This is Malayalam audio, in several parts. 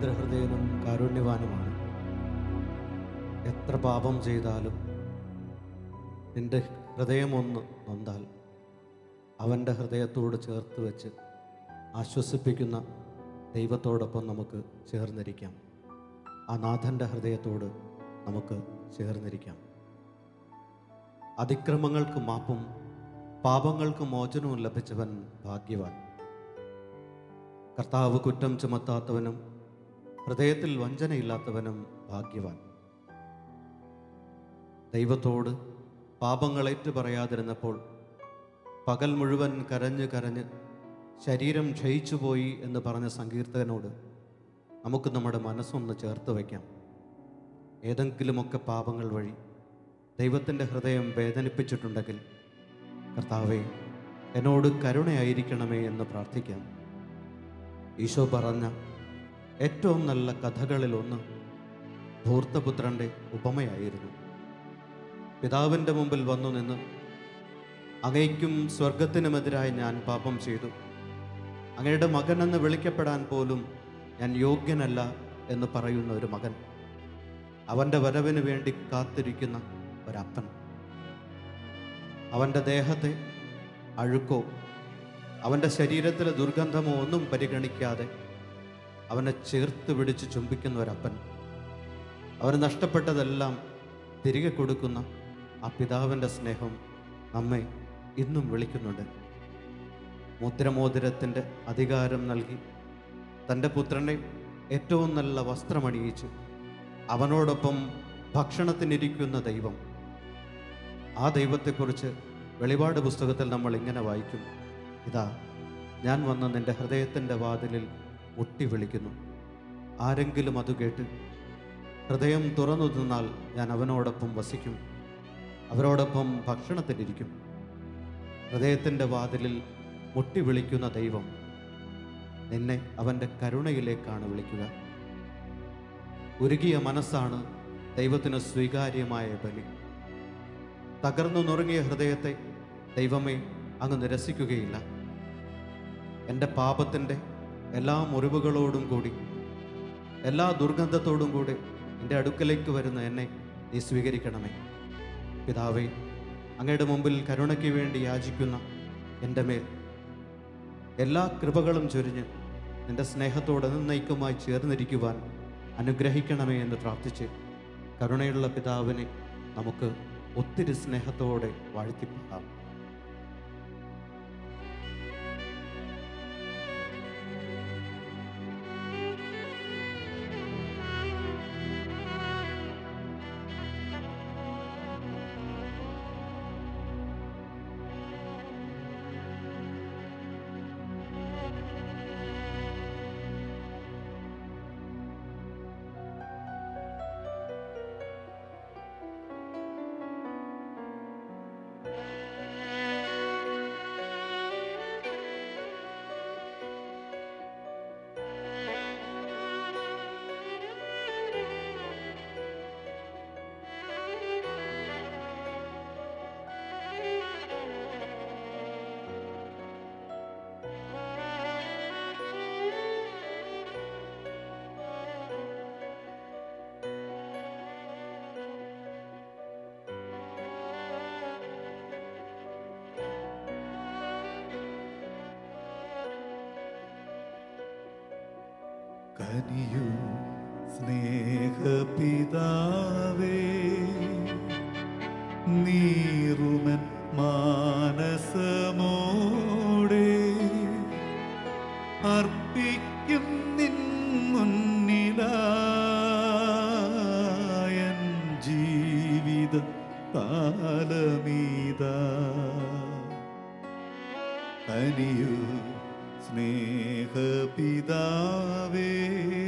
ആർദ്രഹൃദയനും കാരുണ്യവാനുമാണ്. എത്ര പാപം ചെയ്താലും നിന്റെ ഹൃദയമൊന്ന് നൊന്താൽ അവന്റെ ഹൃദയത്തോട് ചേർത്ത് വെച്ച് ആശ്വസിപ്പിക്കുന്ന ദൈവത്തോടൊപ്പം നമുക്ക് ചേർന്നിരിക്കാം. ആ നാഥന്റെ ഹൃദയത്തോട് നമുക്ക് ചേർന്നിരിക്കാം. അതിക്രമങ്ങൾക്ക് മാപ്പും പാപങ്ങൾക്ക് മോചനവും ലഭിച്ചവൻ ഭാഗ്യവാൻ. കർത്താവ് കുറ്റം ചുമത്താത്തവനും ഹൃദയത്തിൽ വഞ്ചനയില്ലാത്തവനും ഭാഗ്യവാൻ. ദൈവത്തോട് പാപങ്ങളേറ്റു പറയാതിരുന്നപ്പോൾ പകൽ മുഴുവൻ കരഞ്ഞ് കരഞ്ഞ് ശരീരം ക്ഷയിച്ചുപോയി എന്ന് പറഞ്ഞ സങ്കീർത്തകനോട് നമുക്ക് നമ്മുടെ മനസ്സൊന്ന് ചേർത്ത് വയ്ക്കാം. ഏതെങ്കിലുമൊക്കെ പാപങ്ങൾ വഴി ദൈവത്തിന്റെ ഹൃദയം വേദനിപ്പിച്ചിട്ടുണ്ടെങ്കിൽ കർത്താവെ എന്നോട് കരുണയായിരിക്കണമേ എന്ന് പ്രാർത്ഥിക്കാം. ഈശോ പറഞ്ഞ ഏറ്റവും നല്ല കഥകളിലൊന്ന് ധൂർത്തപുത്രന്റെ ഉപമയായിരുന്നു. പിതാവിന്റെ മുമ്പിൽ വന്നു നിന്ന് അങ്ങയ്ക്കും സ്വർഗത്തിനുമെതിരായി ഞാൻ പാപം ചെയ്തു. അങ്ങയുടെ മകനെന്ന് വിളിക്കപ്പെടാൻ പോലും ഞാൻ യോഗ്യനല്ല എന്ന് പറയുന്ന ഒരു മകൻ അവന്റെ വരവിന് വേണ്ടി കാത്തിരിക്കുന്ന ഒരപ്പൻ. അവന്റെ ദേഹത്തെ അഴുക്കോ അവന്റെ ശരീരത്തിലെ ദുർഗന്ധമോ ഒന്നും പരിഗണിക്കാതെ അവനെ ചേർത്ത് പിടിച്ച് ചുംബിക്കുന്ന ഒരപ്പൻ. അവന് നഷ്ടപ്പെട്ടതെല്ലാം തിരികെ കൊടുക്കുന്ന ആ പിതാവിന്റെ സ്നേഹം നമ്മെ ഇന്നും വിളിക്കുന്നുണ്ട്. മുദ്രമോതിരത്തിന്റെ അധികാരം നൽകി തന്റെ പുത്രനെ ഏറ്റവും നല്ല വസ്ത്രമണിയിച്ച് അവനോടൊപ്പം ഭക്ഷണത്തിനിരിക്കുന്ന ദൈവം. ആ ദൈവത്തെക്കുറിച്ച് വെളിപാട് പുസ്തകത്തിൽ നമ്മൾ ഇങ്ങനെ വായിക്കും. ഇതാ ഞാൻ വന്ന് നിന്റെ ഹൃദയത്തിന്റെ വാതിലിൽ മുട്ടി വിളിക്കുന്നു ആരെങ്കിലും അത് കേട്ട് ഹൃദയം തുറന്നു നിന്നാൽ ഞാൻ അവനോടൊപ്പം വസിക്കും. അവരോടൊപ്പം ഭക്ഷണത്തിനിരിക്കും ഹൃദയത്തിന്റെ വാതിലിൽ മുട്ടി വിളിക്കുന്ന ദൈവം നിന്നെ അവന്റെ കരുണയിലേക്കാണ് വിളിക്കുക. ഉരുകിയ മനസ്സാണ് ദൈവത്തിന് സ്വീകാര്യമായ ബലി. തകർന്നു നുറുങ്ങിയ ഹൃദയത്തെ ദൈവമേ അങ്ങ് നിരസിക്കുകയില്ല. എന്റെ പാപത്തിന്റെ എല്ലാ മുറിവുകളോടും കൂടി എല്ലാ ദുർഗന്ധത്തോടും കൂടി എന്റെ അടുക്കലേക്ക് വരുന്ന എന്നെ നീ സ്വീകരിക്കണമേ. പിതാവേ അങ്ങയുടെ മുമ്പിൽ കരുണയ്ക്ക് വേണ്ടി യാചിക്കുന്ന എന്റെ മേൽ എല്ലാ കൃപകളും ചൊരിഞ്ഞ് നിന്റെ സ്നേഹത്തോട് നന്നൈക്കുമായി ചേർന്നിരിക്കുവാൻ അനുഗ്രഹിക്കണമേ എന്ന് പ്രാർത്ഥിച്ച് കരുണയുള്ള പിതാവിനെ നമുക്ക് ഒത്തിരി സ്നേഹത്തോടെ വാഴ്ത്തിപ്പാടാം കനിയു സ്നേഹപിതാവേ നീറുമൻ മാനസമോടെ അർപ്പിക്കും നിൻ മുന്നിലായൻ ജീവിത കാലമീതാ. അനിയു സ്നേഹപിതാവേ.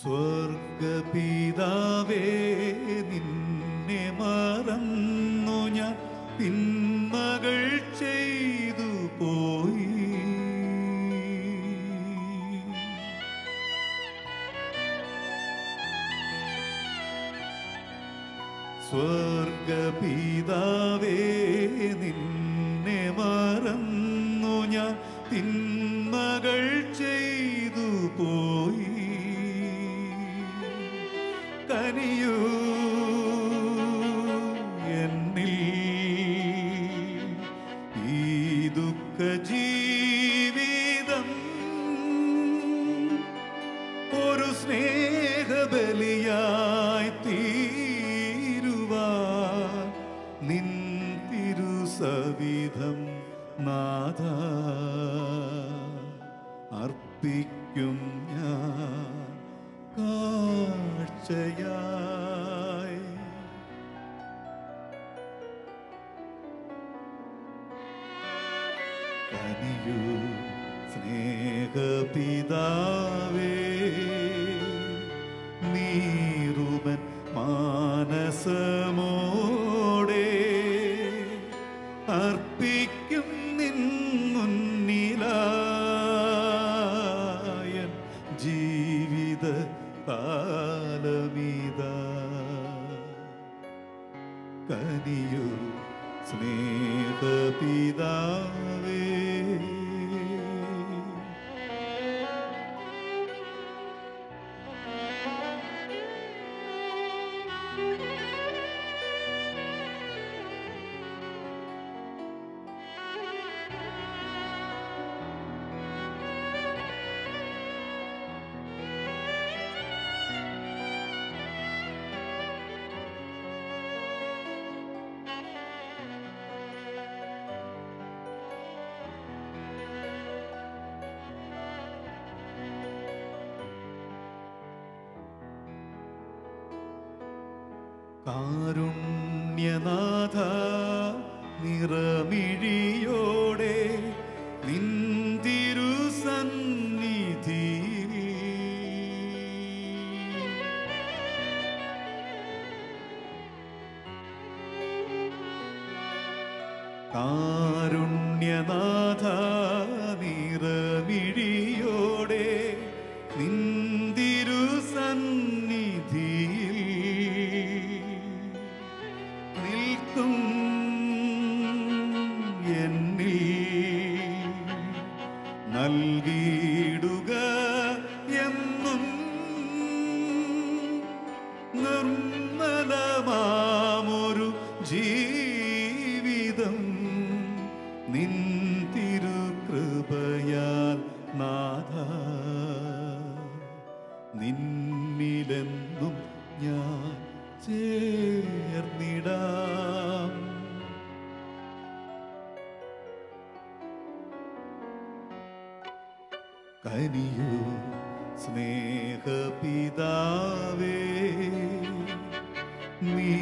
സ്വർഗപിതാവേ നിന്നെ മറന്നു ഞാൻ തിന്മകൾ ചെയ്തു പോയി. സ്വർഗപിതാ സവിധം നാഥ അർപ്പിക്കും ഞാൻ കാഴ്ചയായി. കനിയൂ സ്നേഹപിതാ നീയോ സ്നേഹപിതാ നിന്നിലെന്നും ഞാൻ ചേർന്നിടാം. കനിയോ സ്നേഹപിതാവേ നീ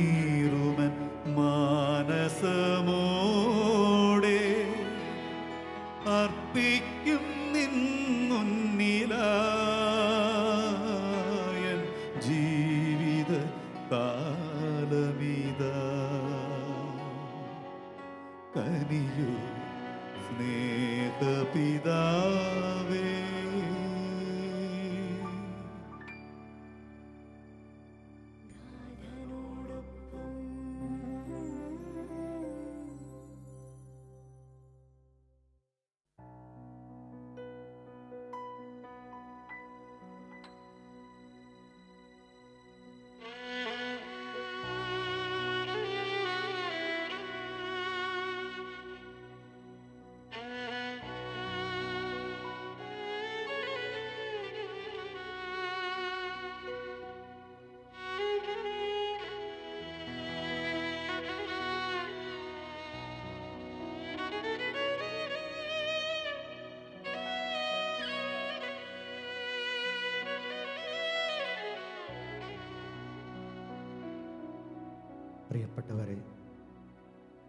പ്രിയപ്പെട്ടവരെ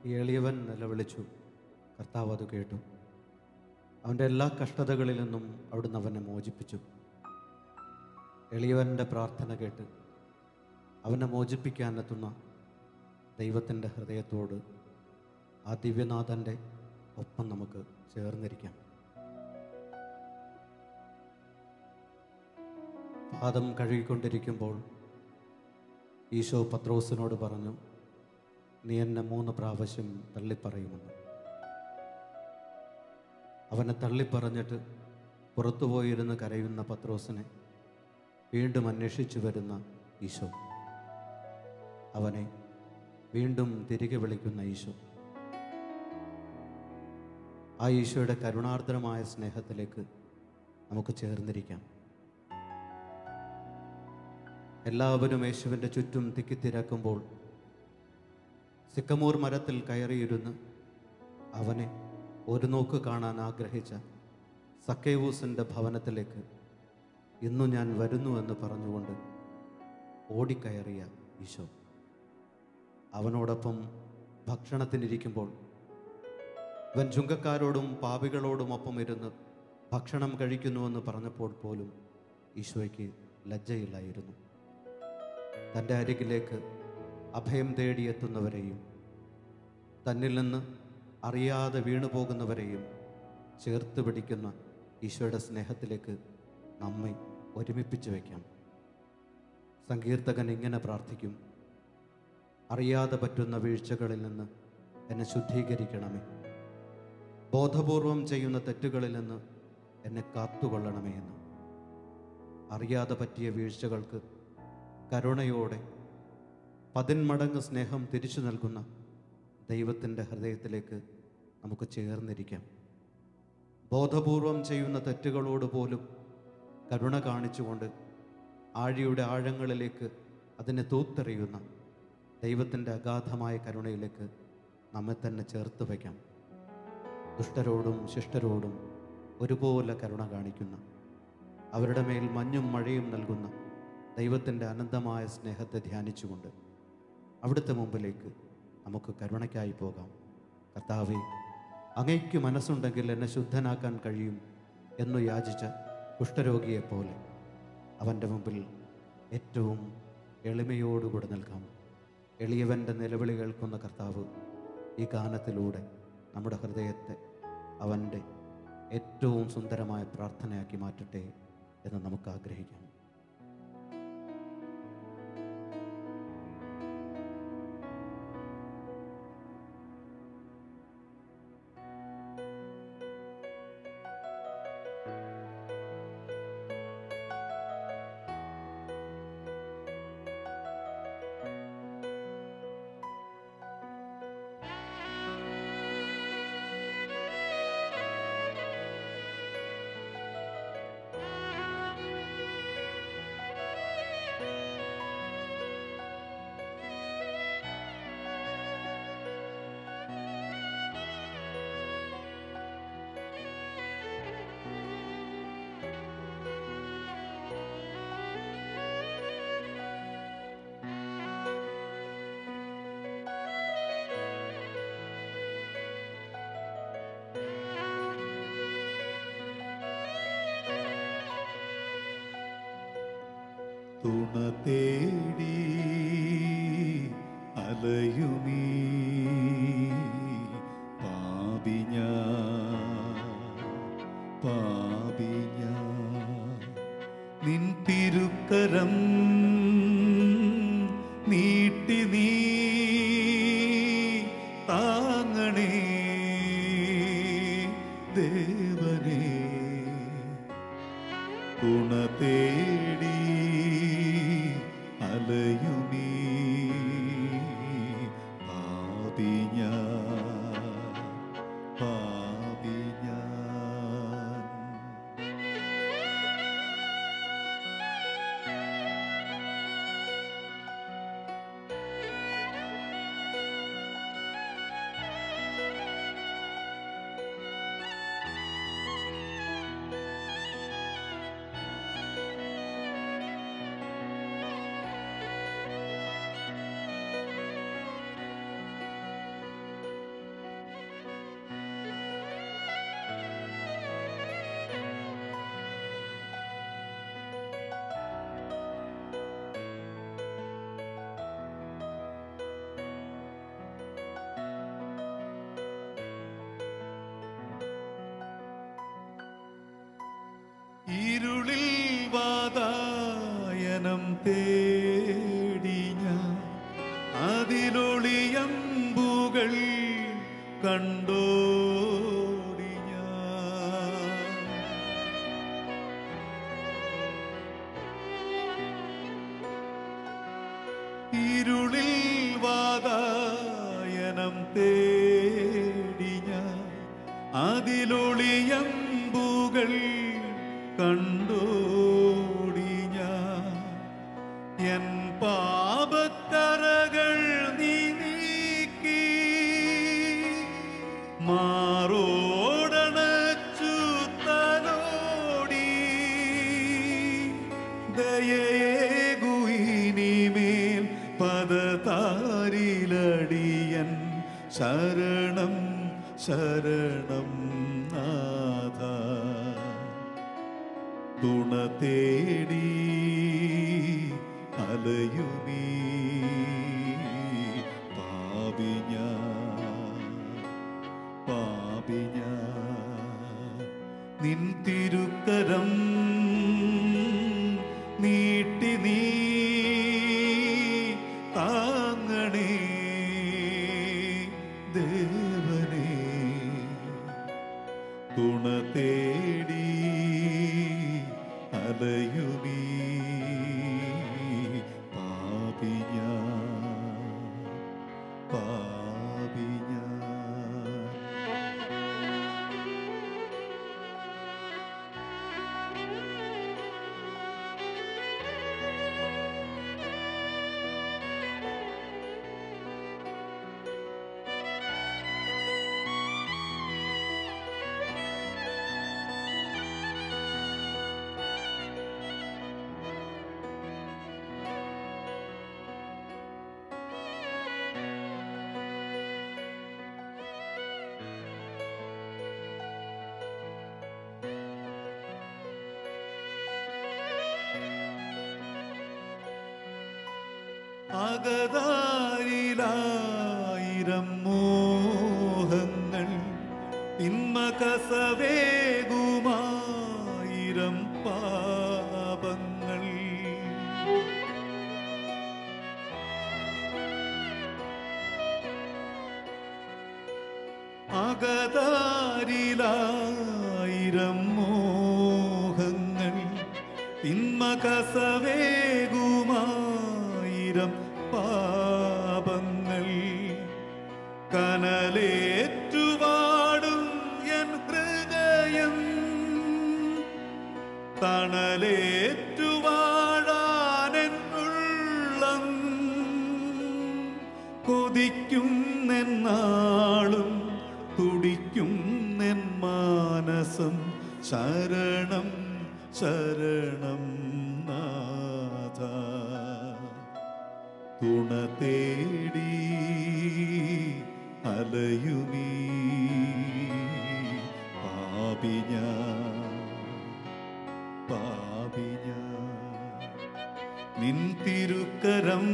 ഈ എളിയവൻ നിലവിളിച്ചു. കർത്താവ് അത് കേട്ടു. അവന്റെ എല്ലാ കഷ്ടതകളിൽ നിന്നും അവിടുന്ന് അവനെ മോചിപ്പിച്ചു. എളിയവന്റെ പ്രാർത്ഥന കേട്ട് അവനെ മോചിപ്പിക്കാനെത്തുന്ന ദൈവത്തിന്റെ ഹൃദയത്തോട് ആ ദിവ്യനാഥന്റെ ഒപ്പം നമുക്ക് ചേർന്നിരിക്കാം. പാദം കഴുകിക്കൊണ്ടിരിക്കുമ്പോൾ ഈശോ പത്രോസിനോട് പറഞ്ഞു നീ എന്നെ മൂന്ന് പ്രാവശ്യം തള്ളിപ്പറയുമെന്ന്. അവനെ തള്ളിപ്പറഞ്ഞിട്ട് പുറത്തുപോയിരുന്ന് കരയുന്ന പത്രോസിനെ വീണ്ടും അന്വേഷിച്ചു വരുന്ന ഈശോ. അവനെ വീണ്ടും തിരികെ വിളിക്കുന്ന ഈശോ. ആ ഈശോയുടെ കരുണാർദ്രമായ സ്നേഹത്തിലേക്ക് നമുക്ക് ചേർന്നിരിക്കാം. എല്ലാവരും യേശുവിന്റെ ചുറ്റും തിക്കിത്തിരക്കുമ്പോൾ സിക്കമൂർ മരത്തിൽ കയറിയിരുന്ന് അവനെ ഒരു നോക്ക് കാണാൻ ആഗ്രഹിച്ച സക്കേവൂസിന്റെ ഭവനത്തിലേക്ക് ഇന്നു ഞാൻ വരുന്നു എന്ന് പറഞ്ഞുകൊണ്ട് ഓടിക്കയറിയ ഈശോ. അവനോടൊപ്പം ഭക്ഷണത്തിനിരിക്കുമ്പോൾ ഇവൻ ചുങ്കക്കാരോടും പാപികളോടുമൊപ്പം ഇരുന്ന് ഭക്ഷണം കഴിക്കുന്നുവെന്ന് പറഞ്ഞപ്പോൾ പോലും ഈശോയ്ക്ക് ലജ്ജയില്ലായിരുന്നു. തന്റെ അരികിലേക്ക് അഭയം തേടിയെത്തുന്നവരെയും തന്നിൽ നിന്ന് അറിയാതെ വീണു പോകുന്നവരെയും ചേർത്ത് പിടിക്കുന്ന ഈശോയുടെ സ്നേഹത്തിലേക്ക് നമ്മെ ഒരുമിപ്പിച്ച് വയ്ക്കാം. സങ്കീർത്തകൻ ഇങ്ങനെ പ്രാർത്ഥിക്കും അറിയാതെ പറ്റുന്ന വീഴ്ചകളിൽ നിന്ന് എന്നെ ശുദ്ധീകരിക്കണമേ. ബോധപൂർവം ചെയ്യുന്ന തെറ്റുകളിൽ നിന്ന് എന്നെ കാത്തുകൊള്ളണമേ എന്ന്. അറിയാതെ പറ്റിയ വീഴ്ചകൾക്ക് കരുണയോടെ പതിന്മടങ്ങ് സ്നേഹം തിരിച്ചു നൽകുന്ന ദൈവത്തിന്റെ ഹൃദയത്തിലേക്ക് നമുക്ക് ചേർന്നിരിക്കാം. ബോധപൂർവം ചെയ്യുന്ന തെറ്റുകളോട് പോലും കരുണ കാണിച്ചുകൊണ്ട് ആഴിയുടെ ആഴങ്ങളിലേക്ക് അതിനെ തൂത്തെറിയുന്ന ദൈവത്തിന്റെ അഗാധമായ കരുണയിലേക്ക് നമ്മെ തന്നെ ചേർത്ത് വയ്ക്കാം. ദുഷ്ടരോടും ശിഷ്ടരോടും ഒരുപോലെ കരുണ കാണിക്കുന്ന അവരുടെ മേൽ മഞ്ഞും മഴയും നൽകുന്ന ദൈവത്തിന്റെ അനന്തമായ സ്നേഹത്തെ ധ്യാനിച്ചുകൊണ്ട് അവിടുത്തെ മുമ്പിലേക്ക് നമുക്ക് കരുണയ്ക്കായി പോകാം. കർത്താവെ അങ്ങയ്ക്ക് മനസ്സുണ്ടെങ്കിൽ എന്നെ ശുദ്ധനാക്കാൻ കഴിയും എന്നു യാചിച്ച കുഷ്ഠരോഗിയെപ്പോലെ അവന്റെ മുമ്പിൽ ഏറ്റവും എളിമയോടുകൂടെ നിൽക്കാം. എളിയവന്റെ നിലവിളി കേൾക്കുന്ന കർത്താവ് ഈ ഗാനത്തിലൂടെ നമ്മുടെ ഹൃദയത്തെ അവന്റെ ഏറ്റവും സുന്ദരമായ പ്രാർത്ഥനയാക്കി മാറ്റട്ടെ എന്ന് നമുക്ക് ആഗ്രഹിക്കാം. തുണ തേടി അലയുമീ ഇരുളിൽ വാതായനം തേടി ഞാൻ. അതിലൊളിയമ്പുകൾ കണ്ടോ? പദതാരിലടിയൻ ശരണം ശരണം നാഥ. തുണ തേടി അലയുമീ പാപിഞ്ഞ പാപിഞ്ഞ. നിൻ തിരുക്കരം അകതാരിലായിരം മോഹങ്ങൾ ഇന്മകസവേകുമായിരം പാപങ്ങൾ. അകതാരിലായിരം മോഹങ്ങൾ ഇന്മകസവേകുമായിരം കനലേറ്റുവാടും എൻ ഹൃദയം. തണലേറ്റുവാഴാനെൻ ഉള്ളം കൊതിക്കും നാളും തുടിക്കും നെൻ മാനസം. ശരണം ശരണം നാഥ. തുണ തേടി അലയുമീ പാപിഞ്ഞ പാപിഞ്ഞ നിൻ തിരുക്കരം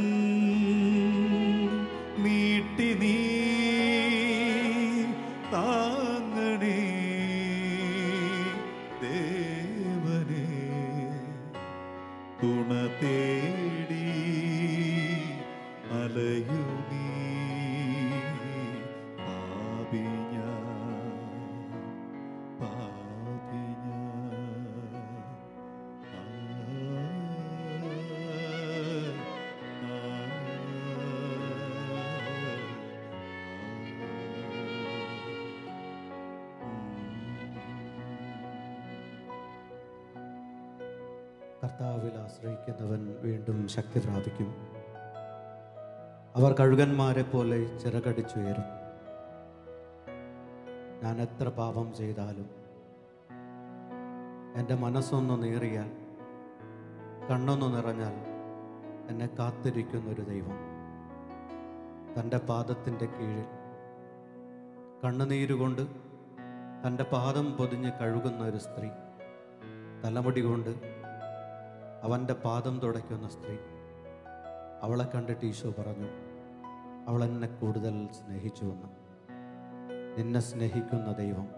ആശ്രയിക്കുന്നവൻ വീണ്ടും ശക്തി പ്രാപിക്കും. അവർ കഴുകന്മാരെ പോലെ ചിറകടിച്ചുയരും. ഞാൻ എത്ര പാപം ചെയ്താലും എന്റെ മനസ്സൊന്ന് നേറിയാൽ കണ്ണൊന്നു നിറഞ്ഞാൽ എന്നെ കാത്തിരിക്കുന്നൊരു ദൈവം. തന്റെ പാദത്തിന്റെ കീഴിൽ കണ്ണുനീരുകൊണ്ട് തന്റെ പാദം പൊതിഞ്ഞ് കഴുകുന്ന ഒരു സ്ത്രീ. തലമുടി കൊണ്ട് അവന്റെ പാദം തുടയ്ക്കുന്ന സ്ത്രീ. അവളെ കണ്ടിട്ട് ഈശോ പറഞ്ഞു അവൾ എന്നെ കൂടുതൽ സ്നേഹിച്ചുവെന്ന് നിന്നെ സ്നേഹിക്കുന്ന ദൈവം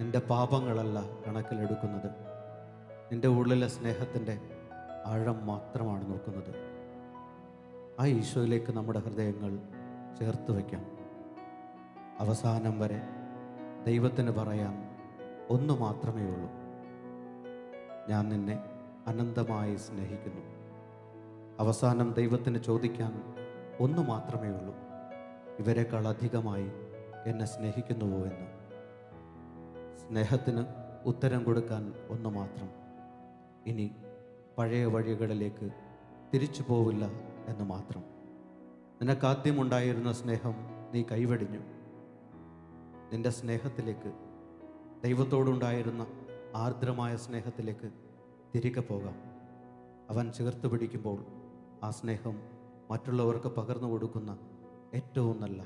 നിന്റെ പാപങ്ങളല്ല കണക്കിലെടുക്കുന്നത് നിന്റെ ഉള്ളിലെ സ്നേഹത്തിന്റെ ആഴം മാത്രമാണ് നോക്കുന്നത്. ആ ഈശോയിലേക്ക് നമ്മുടെ ഹൃദയങ്ങൾ ചേർത്ത് വയ്ക്കാം. അവസാനം വരെ ദൈവത്തിന് പറയാൻ ഒന്ന് മാത്രമേ ഉള്ളൂ. ഞാൻ നിന്നെ അനന്തമായി സ്നേഹിക്കുന്നു. അവസാനം ദൈവത്തിന് ചോദിക്കാൻ ഒന്നു മാത്രമേ ഉള്ളൂ. ഇവരെക്കാൾ അധികമായി എന്നെ സ്നേഹിക്കുന്നുവോ എന്ന്. സ്നേഹത്തിന് ഉത്തരം കൊടുക്കാൻ ഒന്ന് മാത്രം. ഇനി പഴയ വഴികളിലേക്ക് തിരിച്ചു പോവില്ല എന്ന് മാത്രം. നിനക്കാദ്യമുണ്ടായിരുന്ന സ്നേഹം നീ കൈവെടിഞ്ഞു. നിന്റെ സ്നേഹത്തിലേക്ക് ദൈവത്തോടുണ്ടായിരുന്ന ആർദ്രമായ സ്നേഹത്തിലേക്ക് തിരികെ പോകാം. അവൻ ചേർത്ത് പിടിക്കുമ്പോൾ ആ സ്നേഹം മറ്റുള്ളവർക്ക് പകർന്നു കൊടുക്കുന്ന ഏറ്റവും നല്ല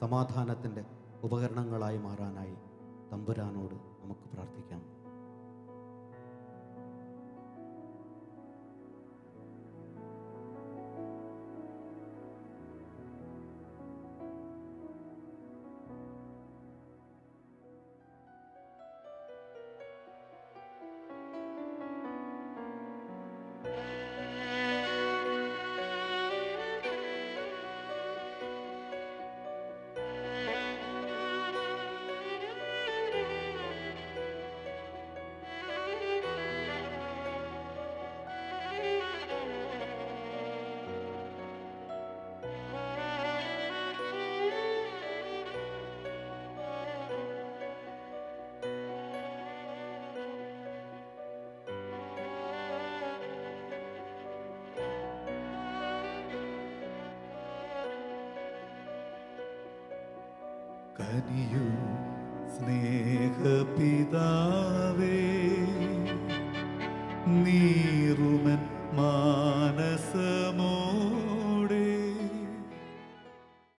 സമാധാനത്തിന്റെ ഉപകരണങ്ങളായി മാറാനായി തമ്പുരാനോട് നമുക്ക് പ്രാർത്ഥിക്കാം. കനിയു സ്നേഹപിതാവേ നീറുമൻ